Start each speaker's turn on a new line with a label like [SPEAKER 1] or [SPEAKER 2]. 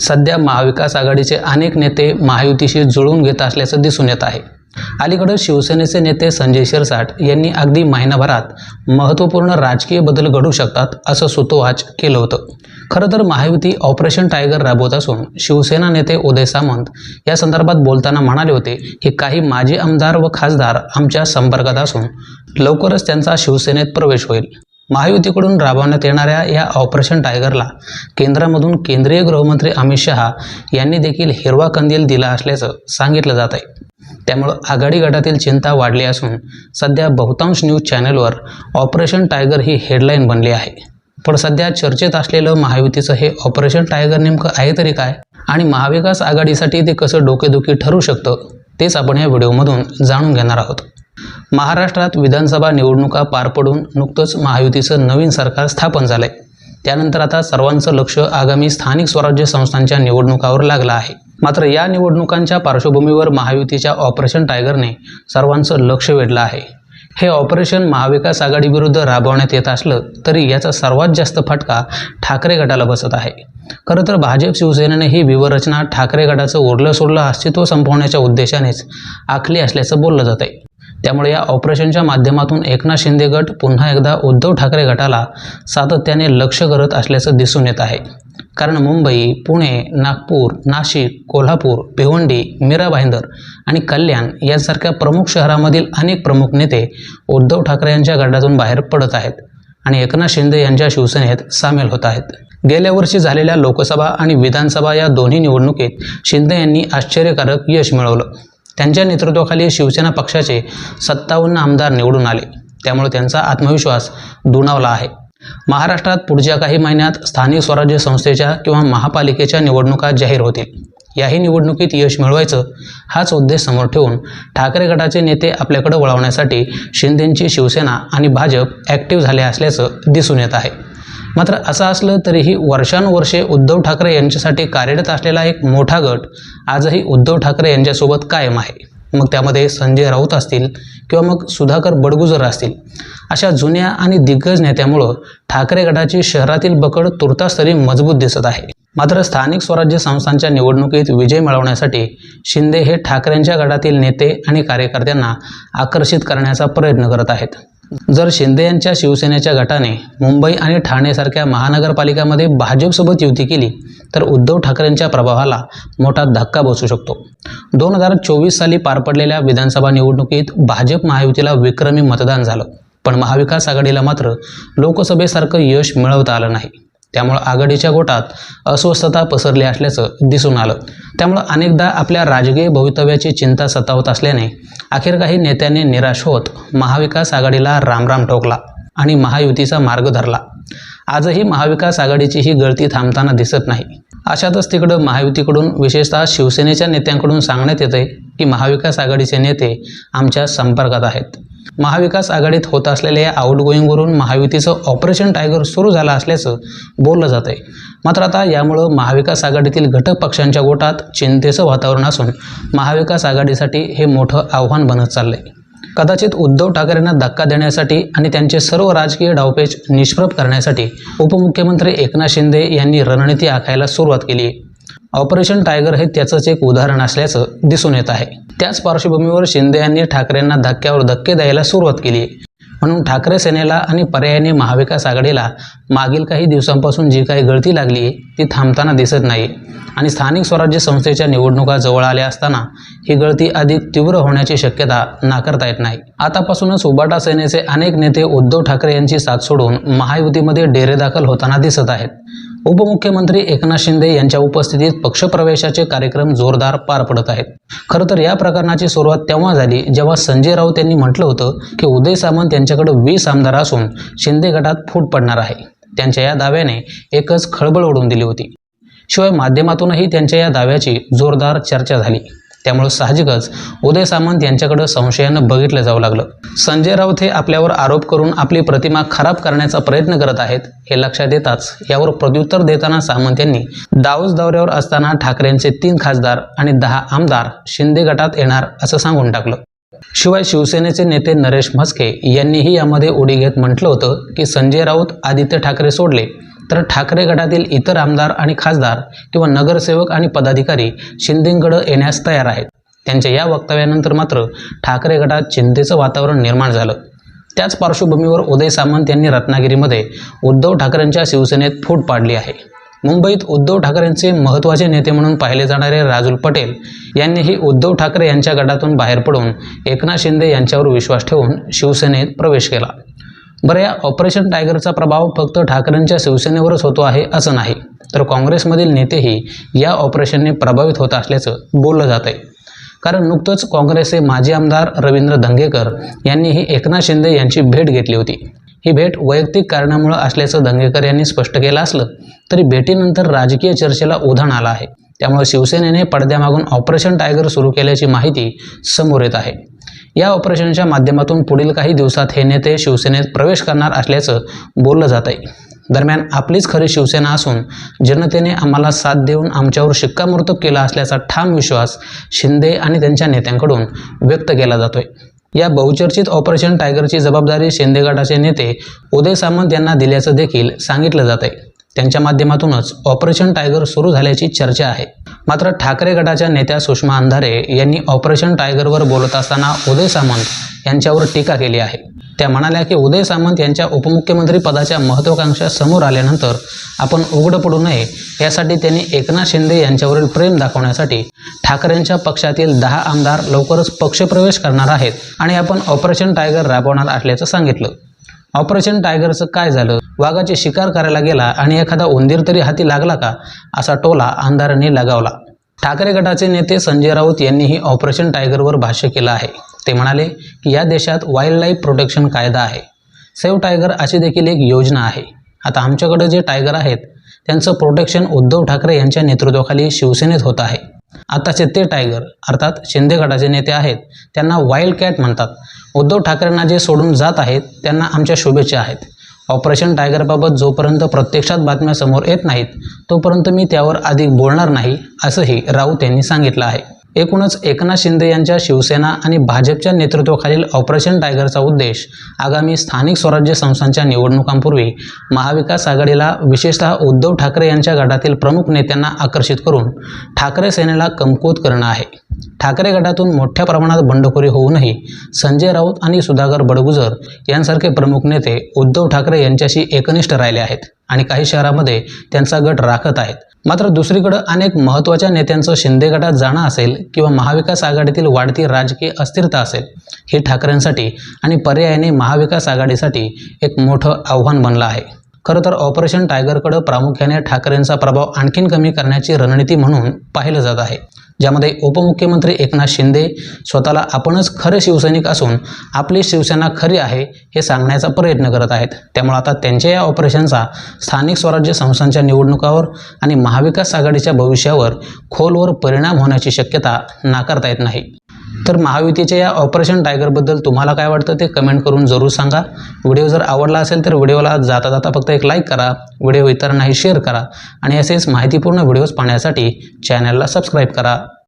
[SPEAKER 1] सध्या महाविकास आघाडीचे अनेक नेते महायुतीशी जुळवून घेत असल्याचं दिसून येत आहे. अलीकडे शिवसेनेचे नेते संजय शिरसाट यांनी अगदी महिनाभरात महत्त्वपूर्ण राजकीय बदल घडू शकतात असं सुतोवाच केलं होतं. खरं तर महायुती ऑपरेशन टायगर राबवत असून शिवसेना नेते उदय सामंत या संदर्भात बोलताना म्हणाले होते की काही माजी आमदार व खासदार आमच्या संपर्कात असून लवकरच त्यांचा शिवसेनेत प्रवेश होईल. महायुतीकडून राबवण्यात येणाऱ्या या ऑपरेशन टायगरला केंद्रामधून केंद्रीय गृहमंत्री अमित शहा यांनी देखील हिरवा कंदील दिला असल्याचं सांगितलं जात आहे. त्यामुळं आघाडी गटातील चिंता वाढली असून सध्या बहुतांश न्यूज चॅनलवर ऑपरेशन टायगर ही हेडलाईन बनली आहे. पण सध्या चर्चेत असलेलं महायुतीचं हे ऑपरेशन टायगर नेमकं आहे तरी काय? आणि महाविकास आघाडीसाठी ते कसं डोकेदुखी ठरू शकतं तेच आपण या व्हिडिओमधून जाणून घेणार आहोत. महाराष्ट्रात विधानसभा निवडणुका पार पडून नुकतंच महायुतीचं नवीन सरकार स्थापन झालंय. त्यानंतर आता सर्वांचं लक्ष आगामी स्थानिक स्वराज्य संस्थांच्या निवडणुकावर लागलं आहे. मात्र या निवडणुकांच्या पार्श्वभूमीवर महायुतीच्या ऑपरेशन टायगरने सर्वांचं लक्ष वेधलं आहे. हे ऑपरेशन महाविकास आघाडीविरुद्ध राबवण्यात येत असलं तरी याचा सर्वात जास्त फटका ठाकरे गटाला बसत आहे. खरं तर भाजप शिवसेनेने ही विवरचना ठाकरे गटाचं उरलं सोडलं अस्तित्व संपवण्याच्या उद्देशानेच आखली असल्याचं बोललं जात आहे त्यामुळे या ऑपरेशनच्या माध्यमातून एकनाथ शिंदे गट पुन्हा एकदा उद्धव ठाकरे गटाला सातत्याने लक्ष करत असल्याचं दिसून येत आहे. कारण मुंबई पुणे नागपूर नाशिक कोल्हापूर भिवंडी मीरा भाईंदर आणि कल्याण यासारख्या प्रमुख शहरामधील अनेक प्रमुख नेते उद्धव ठाकरे यांच्या गटातून बाहेर पडत आहेत आणि एकनाथ शिंदे यांच्या शिवसेनेत सामील होत आहेत. गेल्या वर्षी झालेल्या लोकसभा आणि विधानसभा या दोन्ही निवडणुकीत शिंदे यांनी आश्चर्यकारक यश मिळवलं. त्यांच्या नेतृत्वाखाली शिवसेना पक्षाचे सत्तावन्न आमदार निवडून आले. त्यामुळे त्यांचा आत्मविश्वास दुणावला आहे. महाराष्ट्रात पुढच्या काही महिन्यात स्थानिक स्वराज्य संस्थेच्या किंवा महापालिकेच्या निवडणुका जाहीर होतील. याही निवडणुकीत यश मिळवायचं हाच उद्देश समोर ठेवून ठाकरे गटाचे नेते आपल्याकडे वळवण्यासाठी शिंदेंची शिवसेना आणि भाजप ॲक्टिव्ह झाले असल्याचं दिसून येत आहे. मात्र असं असलं तरीही वर्षानुवर्षे उद्धव ठाकरे यांच्यासाठी कार्यरत असलेला एक मोठा गट आजही उद्धव ठाकरे यांच्यासोबत कायम आहे. मग त्यामध्ये संजय राऊत असतील किंवा मग सुधाकर बडगुजर असतील. अशा जुन्या आणि दिग्गज नेत्यामुळं ठाकरे गटाची शहरातील बकड तुर्तास तरी मजबूत दिसत आहे. मात्र स्थानिक स्वराज्य संस्थांच्या निवडणुकीत विजय मिळवण्यासाठी शिंदे हे ठाकरेंच्या गटातील नेते आणि कार्यकर्त्यांना आकर्षित करण्याचा प्रयत्न करत आहेत. जर शिंदे यांच्या शिवसेनेच्या गटाने मुंबई आणि ठाणेसारख्या महानगरपालिकामध्ये भाजपसोबत युती केली तर उद्धव ठाकरेंच्या प्रभावाला मोठा धक्का बसू शकतो. दोन हजार चोवीस साली पार पडलेल्या विधानसभा निवडणुकीत भाजप महायुतीला विक्रमी मतदान झालं पण महाविकास आघाडीला मात्र लोकसभेसारखं यश मिळवता आलं नाही. त्यामुळं आघाडीच्या गोटात अस्वस्थता पसरली असल्याचं दिसून आलं. त्यामुळं अनेकदा आपल्या राजकीय भवितव्याची चिंता सतावत असल्याने अखेर काही नेत्यांनी निराश होत महाविकास आघाडीला रामराम ठोकला आणि महायुतीचा मार्ग धरला. आजही महाविकास आघाडीची ही गळती थांबताना दिसत नाही. अशातच तिकडं महायुतीकडून विशेषतः शिवसेनेच्या नेत्यांकडून सांगण्यात येते की महाविकास आघाडीचे नेते आमच्या संपर्कात आहेत. महाविकास आघाडीत होत असलेल्या या आउटगोईंगवरून महायुतीचं ऑपरेशन टायगर सुरू झालं असल्याचं बोललं जात आहे मात्र आता यामुळं महाविकास आघाडीतील घटक पक्षांच्या गोटात चिंतेचं वातावरण असून महाविकास आघाडीसाठी हे मोठं आव्हान बनत चाललंय. कदाचित उद्धव ठाकरेंना धक्का देण्यासाठी आणि त्यांचे सर्व राजकीय डावपेच निष्प्रभ करण्यासाठी उपमुख्यमंत्री एकनाथ शिंदे यांनी रणनीती आखायला सुरुवात केली आहे ऑपरेशन टायगर हे त्याचंच एक उदाहरण असल्याचं दिसून येत आहे. त्याच पार्श्वभूमीवर शिंदे यांनी ठाकरेंना धक्क्यावर धक्के द्यायला सुरुवात केली. म्हणून ठाकरे सेनेला आणि पर्यायाने महाविकास आघाडीला मागील काही दिवसांपासून जी काही गळती लागली आहे ती थांबताना दिसत नाही. आणि स्थानिक स्वराज्य संस्थेच्या निवडणुका जवळ आल्या असताना ही गळती अधिक तीव्र होण्याची शक्यता नाकारता येत नाही. आतापासूनच उबाटा सेनेचे अनेक नेते उद्धव ठाकरे यांची साथ सोडून महायुतीमध्ये डेरे दाखल होताना दिसत आहेत. उपमुख्यमंत्री एकनाथ शिंदे यांच्या उपस्थितीत पक्षप्रवेशाचे कार्यक्रम जोरदार पार पडत आहेत. खरं तर या प्रकरणाची सुरुवात तेव्हा झाली जेव्हा संजय राऊत यांनी म्हटलं होतं की उदय सामंत यांच्याकडे वीस आमदार असून शिंदे गटात फूट पडणार आहे. त्यांच्या या दाव्याने एकच खळबळ उडून दिली होती. शिवाय माध्यमातूनही त्यांच्या या दाव्याची जोरदार चर्चा झाली. त्यामुळे साहजिकच उदय सामंत यांच्याकडे संशयानं बघितलं जाऊ लागलं. संजय राऊत हे आपल्यावर आरोप करून आपली प्रतिमा खराब करण्याचा प्रयत्न करत आहेत हे लक्षात येताच यावर प्रत्युत्तर देताना सामंत यांनी दाऊस दौऱ्यावर असताना ठाकरेंचे तीन खासदार आणि दहा आमदार शिंदे गटात येणार असं सांगून टाकलं. शिवाय शिवसेनेचे नेते नरेश म्हस्के यांनीही यामध्ये उडी घेत म्हटलं होतं की संजय राऊत आदित्य ठाकरे सोडले. तर ठाकरे गटातील इतर आमदार आणि खासदार किंवा नगरसेवक आणि पदाधिकारी शिंदेकडे येण्यास तयार आहेत. त्यांच्या या वक्तव्यानंतर मात्र ठाकरे गटात चिंतेचं वातावरण निर्माण झालं. त्याच पार्श्वभूमीवर उदय सामंत यांनी रत्नागिरीमध्ये उद्धव ठाकरेंच्या शिवसेनेत फूट पाडली आहे. मुंबईत उद्धव ठाकरेंचे महत्त्वाचे नेते म्हणून पाहिले जाणारे राजूल पटेल यांनीही उद्धव ठाकरे यांच्या गटातून बाहेर पडून एकनाथ शिंदे यांच्यावर विश्वास ठेवून शिवसेनेत प्रवेश केला. बरं या ऑपरेशन टायगरचा प्रभाव फक्त ठाकरेंच्या शिवसेनेवरच होतो आहे असं नाही. तर काँग्रेसमधील नेतेही या ऑपरेशनने प्रभावित होत असल्याचं बोललं जात आहे कारण नुकतंच काँग्रेसचे माजी आमदार रवींद्र धंगेकर यांनीही एकनाथ शिंदे यांची भेट घेतली होती. ही भेट वैयक्तिक कारणामुळं असल्याचं धंगेकर यांनी स्पष्ट केलं असलं तरी भेटीनंतर राजकीय चर्चेला उधाण आलं आहे. त्यामुळे शिवसेनेने पडद्यामागून ऑपरेशन टायगर सुरू केल्याची माहिती समोर येत आहे. या ऑपरेशनच्या माध्यमातून पुढील काही दिवसात हे नेते शिवसेनेत प्रवेश करणार असल्याचं बोललं जात आहे दरम्यान आपलीच खरी शिवसेना असून जनतेने आम्हाला साथ देऊन आमच्यावर शिक्कामोर्तब केला असल्याचा ठाम विश्वास शिंदे आणि त्यांच्या नेत्यांकडून व्यक्त केला जातोय. या बहुचर्चित ऑपरेशन टायगरची जबाबदारी शिंदे गटाचे नेते उदय सामंत यांना दिल्याचं देखील सांगितलं जात आहे त्यांच्या माध्यमातूनच ऑपरेशन टायगर सुरू झाल्याची चर्चा आहे. मात्र ठाकरे गटाच्या नेत्या सुषमा अंधारे यांनी ऑपरेशन टायगरवर बोलत असताना उदय सामंत यांच्यावर टीका केली आहे. त्या म्हणाल्या की उदय सामंत यांच्या उपमुख्यमंत्री पदाच्या महत्त्वाकांक्षा समोर आल्यानंतर आपण उघडं पडू नये यासाठी त्यांनी एकनाथ शिंदे यांच्यावरील प्रेम दाखवण्यासाठी ठाकरेंच्या पक्षातील दहा आमदार लवकरच पक्षप्रवेश करणार आहेत आणि आपण ऑपरेशन टायगर राबवणार असल्याचं सांगितलं. ऑपरेशन टायगरचं काय झालं? वाघाची शिकार करायला गेला आणि एखादा उंदीर तरी हाती लागला का? असा टोला आमदारांनी लगावला. ठाकरे गटाचे नेते संजय राऊत यांनीही ऑपरेशन टायगरवर भाष्य केलं आहे. ते म्हणाले की या देशात वाईल्ड लाईफ प्रोटेक्शन कायदा आहे. सेव्ह टायगर अशी देखील एक योजना आहे. आता आमच्याकडे जे टायगर आहेत त्यांचं प्रोटेक्शन उद्धव ठाकरे यांच्या नेतृत्वाखाली शिवसेनेत होत आहे. आताचे ते टायगर अर्थात शिंदे गटाचे नेते आहेत त्यांना वाईल्ड कॅट म्हणतात. उद्धव ठाकरेंना जे सोडून जात आहेत त्यांना आमच्या शुभेच्छा आहेत. ऑपरेशन टायगरबाबत जोपर्यंत प्रत्यक्षात बातम्या समोर येत नाहीत तोपर्यंत मी त्यावर अधिक बोलणार नाही असंही राऊत यांनी सांगितलं आहे. एकूणच एकनाथ शिंदे यांच्या शिवसेना आणि भाजपच्या नेतृत्वाखालील ऑपरेशन टायगरचा उद्देश आगामी स्थानिक स्वराज्य संस्थांच्या निवडणुकांपूर्वी महाविकास आघाडीला विशेषतः उद्धव ठाकरे यांच्या गटातील प्रमुख नेत्यांना आकर्षित करून ठाकरे सेनेला कमकुवत करणं आहे. ठाकरे गटातून मोठ्या प्रमाणात बंडखोरी होऊनही संजय राऊत आणि सुधाकर बडगुजर यांसारखे प्रमुख नेते उद्धव ठाकरे यांच्याशी एकनिष्ठ राहिले आहेत आणि काही शहरामध्ये त्यांचा गट राखत आहेत. मात्र दुसरीकडं अनेक महत्त्वाच्या नेत्यांचं शिंदे गटात जाणं असेल किंवा महाविकास आघाडीतील वाढती राजकीय अस्थिरता असेल हे ठाकरेंसाठी आणि पर्यायाने महाविकास आघाडीसाठी एक मोठं आव्हान बनलं आहे. खरं तर ऑपरेशन टायगरकडं प्रामुख्याने ठाकरेंचा प्रभाव आणखीन कमी करण्याची रणनीती म्हणून पाहिलं जात आहे. ज्यामध्ये उपमुख्यमंत्री एकनाथ शिंदे स्वतःला आपणच खरे शिवसैनिक असून आपली शिवसेना खरी आहे हे सांगण्याचा प्रयत्न करत आहेत. त्यामुळे आता त्यांच्या या ऑपरेशनचा स्थानिक स्वराज्य संस्थांच्या निवडणुकावर आणि महाविकास आघाडीच्या भविष्यावर खोलवर परिणाम होण्याची शक्यता नाकारता येत नाही. तर महायुतीच्या या ऑपरेशन टायगरबद्दल तुम्हाला काय वाटतं ते कमेंट करून जरूर सांगा. व्हिडिओ जर आवडला असेल तर व्हिडिओला जाता जाता फक्त एक लाईक करा. व्हिडिओ इतरांनाही शेअर करा. आणि असेच माहितीपूर्ण व्हिडिओज पाहण्यासाठी चॅनलला सबस्क्राईब करा.